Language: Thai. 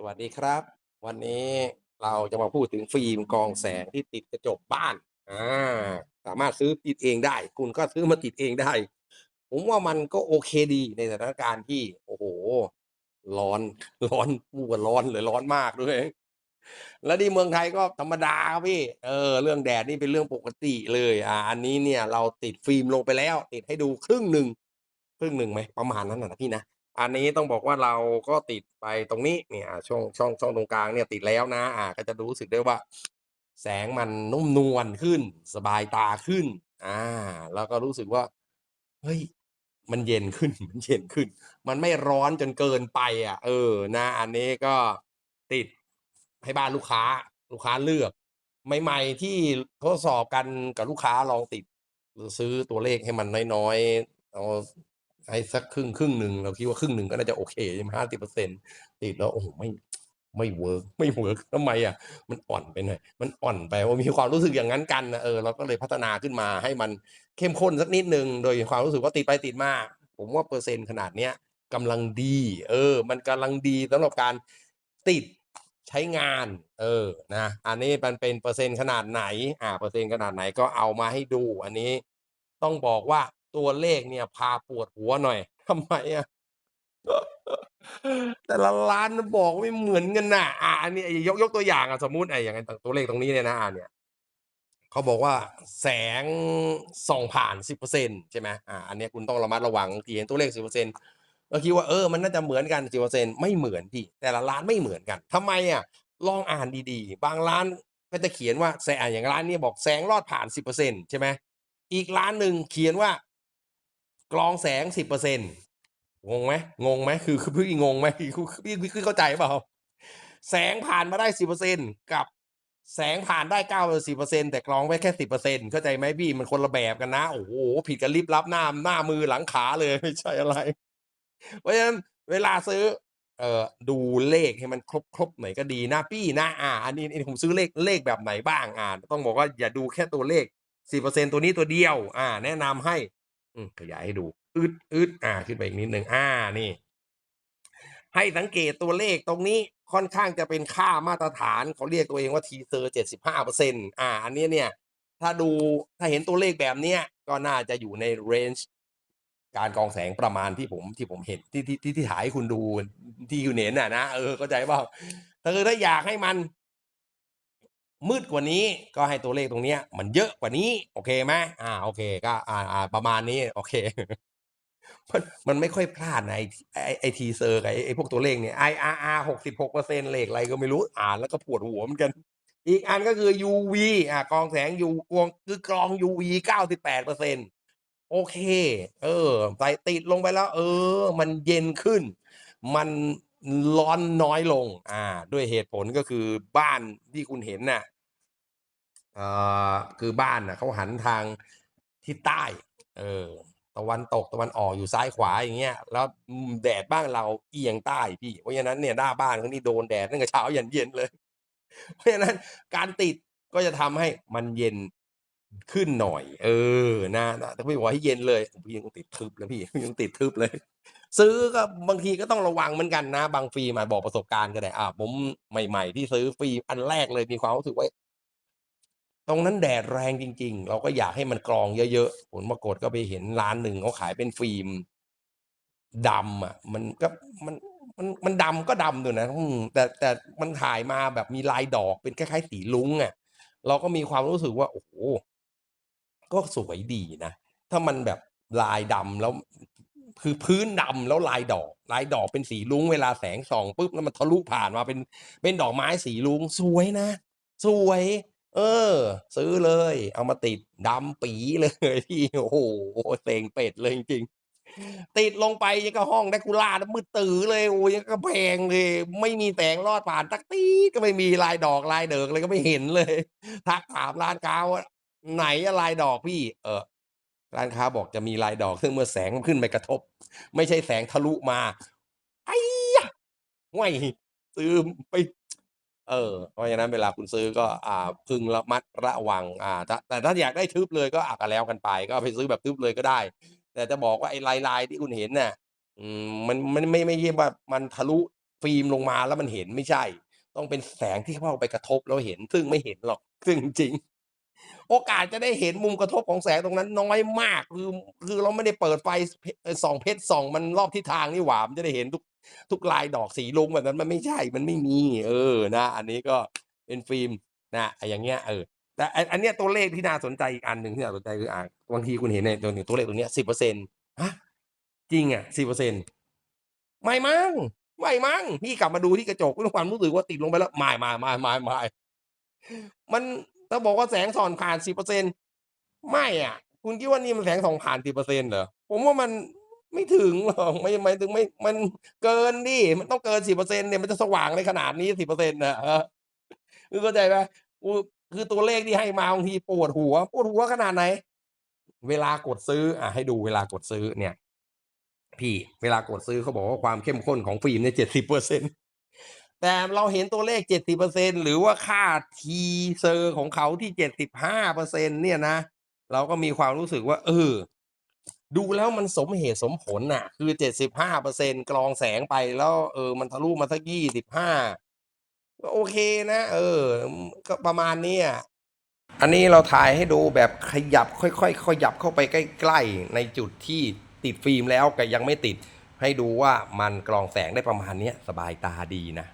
สวัสดีครับ วันนี้เราจะมาพูดถึงฟิล์มกองแสงที่ติดกระจกบ้านอาสามารถซื้อติดเองได้ คุณก็ซื้อมาติดเองได้ ผมว่ามันก็โอเคดีในสถานการณ์ที่ โอ้โฮร้อนร้อนพูดว่าร้อนเลยร้อนมากด้วย แล้วที่เมืองไทยก็ธรรมดาครับพี่เออเรื่องแดดนี่เป็นเรื่องปกติเลย อ่า อันนี้เนี่ย เราติดฟิล์มลงไปแล้ว ติดให้ดูครึ่งหนึ่งครึ่งหนึ่งไหมประมาณนั้นนะพี่นะ อันนี้ต้องบอกว่าเราก็ติดไปตรงนี้เนี่ยช่องช่องช่องตรงกลางเนี่ยติดแล้วนะอ่าก็จะรู้สึกได้ว่า แสงมันนุ่มนวลขึ้น สบายตาขึ้น อ่า แล้วก็รู้สึกว่าเฮ้ยมันเย็นขึ้นมันเย็นขึ้น มันไม่ร้อนจนเกินไปอะ เออนะ อันนี้ก็ติดให้บ้านลูกค้า ลูกค้าเลือก ใหม่ ๆ ที่ทดสอบกันกับลูกค้าลองติดซื้อตัวเลขให้มันน้อยๆเอา ให้สักครึ่งครึ่งหนึ่งเราคิดว่าครึ่งหนึ่งก็น่าจะโอเคใช่ไหม50%ติดแล้วโอ้โฮไม่ไม่เวิร์กไม่เวิร์กทำไมอะมันอ่อนไปหน่อยมันอ่อนไปว่ามีความรู้สึกอย่างงั้นกันนะเออเราก็เลยพัฒนาขึ้นมาให้มันเข้มข้นสักนิดหนึ่งโดยความรู้สึกว่าติดไปติดมาผมว่าเปอร์เซ็นต์ขนาดเนี้ยกำลังดี เออ มันกำลังดีสำหรับการติดใช้งาน เออนะอันนี้มันเป็นเปอร์เซ็นต์ขนาดไหน อ่าเปอร์เซ็นต์ขนาดไหนก็เอามาให้ดู อันนี้ต้องบอกว่า ตัวเลขเนี่ย พาปวดหัวหน่อยทำไมอะแต่ละร้านบอกไม่เหมือนกันน่ะอ่าอันนี้ยกยกตัวอย่างอะสมมุติอ่าอย่างไอ้ตัวเลขตรงนี้เนี่ยนะอ่าเนี่ยเขาบอกว่าแสงส่องผ่าน10%ใช่ไหมอ่าอันนี้คุณต้องระมัดระวังทีเห็นตัวเลข10%ก็คิดว่าเออมันน่าจะเหมือนกัน10%ไม่เหมือนพี่แต่ละร้านไม่เหมือนกันทำไมอะลองอ่านดีๆ บางร้านก็จะเขียนว่าแสอ่าอย่างร้านนี้บอกแสงรอดผ่าน10%ใช่ไหมอีกร้านหนึ่งเขียนว่า กรองแสง10%งงไหมงงไหมคือคือพี่งงไหมคือคือพี่พี่เข้าใจเปล่าแสงผ่านมาได้10%กับแสงผ่านได้90%แต่กรองไว้แค่10%เปอร์เซ็นเข้าใจไหมพี่มันคนละแบบกันนะ โอ้โฮผิดกันลิบลับหน้าหน้ามือหลังขาเลยไม่ใช่อะไร เพราะฉะนั้นเวลาซื้อเอ่อดูเลขให้มันครบๆหน่อยก็ดีนะพี่นะอ่าอันนี้อันนี้ผมซื้อเลขเลขแบบไหนบ้างอ่าต้องบอกว่าอย่าดูแค่ตัวเลข10%ตัวนี้ตัวเดียว อ่า แนะนำให้ อืมขยายให้ดูอึดๆอ่า ขึ้นไปอีกนิดหนึ่งอ่านี่ ให้สังเกตตัวเลขตรงนี้ค่อนข้างจะเป็นค่ามาตรฐานเขาเรียกตัวเองว่า Teaser 75%อ่า อันนี้เนี่ย ถ้าดูถ้าเห็นตัวเลขแบบเนี้ย ก็น่าจะอยู่ในเรนจ์การกองแสงประมาณที่ผมที่ผมเห็นที่ที่ที่ที่ถ่ายให้คุณดูที่คุณเห็นอะนะเออเข้าใจเปล่าคือถ้าอยากให้มัน มืดกว่านี้ก็ให้ตัวเลขตรงเนี้ยมันเยอะกว่านี้โอเคไหมอ่าโอเคก็อ่าๆประมาณนี้โอเคมันมันไม่ค่อยพลาดนะไอไอ้ไอ้ Teaser กับไอไอพวกตัวเลขเนี่ย IRR 66%เปอร์เซ็นต์เลขอะไรก็ไม่รู้อ่านแล้วก็ปวดหัวเหมือนกัน อีกอันก็คือ UV อ่ากองแสงยูกรวงคือกรอง UV 98%โอเค เออใส่ติดลงไปแล้ว เออ มันเย็นขึ้น มัน ร้อนน้อยลง อ่า ด้วยเหตุผลก็คือบ้านที่คุณเห็นน่ะเอ่อคือบ้านน่ะเขาหันทางทิศใต้ เออ ตะวันตกตะวันออกอยู่ซ้ายขวาอย่างเงี้ย แล้วแดดบ้านเราเอียงใต้พี่ เพราะฉะนั้นเนี่ยหน้าบ้านเขานี่โดนแดดตั้งแต่เช้ายันเย็นเลย เพราะฉะนั้นการติดก็จะทำให้มันเย็น ขึ้นหน่อย เออนะนะแต่ไม่บอกให้เย็นเลยพี่ยังติดทึบเลยพี่ยังติดทึบเลย ซื้อก็บางทีก็ต้องระวังเหมือนกันนะ บางฟิล์มอะบอกประสบการณ์ก็ได้อ่าผมใหม่ ๆ ที่ซื้อฟิล์มอันแรกเลยมีความรู้สึกว่าตรงนั้นแดดแรงจริง ๆ เราก็อยากให้มันกรองเยอะๆผลปรากฏก็ไปเห็นร้านหนึ่งเขาขายเป็นฟิล์มดำอะ มันก็มันมันมันดำก็ดำอยู่นะแต่แต่มันถ่ายมาแบบมีลายดอกเป็นคล้ายๆสีรุ้งอะ เราก็มีความรู้สึกว่า โอ้โฮ ก็สวยดีนะ ถ้ามันแบบลายดำแล้ว คือพื้นดำแล้วลายดอก ลายดอกเป็นสีรุ้งเวลาแสงส่องปุ๊บแล้วมันทะลุผ่านมาเป็นเป็นดอกไม้สีรุ้งสวยนะ สวย เออ ซื้อเลย เอามาติดดำปี๋เลยพี่โอ้โฮเซ็งเป็ดเลยจริงติดลงไปย่างกับห้อง Dracula นะมืดตื่อเลยโอ้ย่างกับกำแพงเลย ไม่มีแสงลอดผ่านสักตีก็ไม่มีลายดอกลายเดิกอะไรก็ไม่เห็นเลย ทักถามร้านค้าว่า" ไหนลายดอกพี่?"เออร้านค้าบอกจะมีลายดอกซึ่งเมื่อแสงมันขึ้นไปกระทบ ไม่ใช่แสงทะลุมาไอ้ยะ!ห่วยซื้อไป เออ เพราะฉะนั้นเวลาคุณซื้อก็ อ่า พึงระมัดระวัง อ่าแต่ถ้าอยากได้ทึบเลยก็อ่าก็แล้วกันไป ก็ไปซื้อแบบทึบเลยก็ได้ แต่จะบอกว่าไอ้ลายๆที่คุณเห็นน่ะมมันมันไม่ไม่ใช่ว่ามันทะลุฟิล์มลงมาแล้วมันเห็นไม่ใช่ ต้องเป็นแสงที่เข้าไปกระทบแล้วเห็น ซึ่งไม่เห็นหรอกซึ่งจริง โอกาสจะได้เห็นมุมกระทบของแสงตรงนั้นน้อยมากคือคือเราไม่ได้เปิดไฟส่องเพชรส่องมันรอบทิศทางนี่หว่ามันจะได้เห็นทุกทุกลายดอกสีลุงแบบนั้นมันไม่ใช่มันไม่มี เออนะ อันนี้ก็เป็นฟิล์มนะไออย่างเงี้ยเออแต่อันนเนี้ยตัวเลขที่น่าสนใจอีกอันหนึ่งที่น่าสนใจคืออ่าบางทีคุณเห็นในตัวนี้ตัวเลขตรงเนี้ย10%ฮะจริงอะ10%ไม่มั้งไม่มั้งพี่กลับมาดูที่กระจกด้วยความรู้สึกว่าติดลงไปแล้วไม่ๆๆๆๆมัน ถ้าบอกว่าแสงส่องผ่าน10%ไม่อะคุณคิดว่านี่มันแสงส่องผ่าน10%เซ็นต์เหรอผมว่ามันไม่ถึงหรอกไม่หมายถึงไม่มันเกินดิมันต้องเกิน10%เปอร์เซ็นเนี่ยมันจะสว่างได้ขนาดนี้10%น่ะเออคุณเข้าใจไหม?คือคือตัวเลขที่ให้มาบางทีปวดหัวปวดหัวขนาดไหน เวลากดซื้อ อ่าให้ดูเวลากดซื้อเนี่ย พี่ เวลากดซื้อเขาบอกว่าความเข้มข้นของฟิล์มเนี่ย70% แต่เราเห็นตัวเลข 70%หรือว่าค่า T-Ser ของเขาที่ 75%เนี่ยนะ เราก็มีความรู้สึกว่า เออ ดูแล้วมันสมเหตุสมผลน่ะ คือ 75%กรองแสงไปแล้ว เออ มันทะลุมาสัก25ก็โอเคนะ เออ ก็ประมาณนี้อันนี้เราถ่ายให้ดูแบบขยับค่อยๆขยับเข้าไปใกล้ๆ ในจุดที่ติดฟิล์มแล้วกับยังไม่ติด ให้ดูว่ามันกรองแสงได้ประมาณนี้สบายตาดีนะ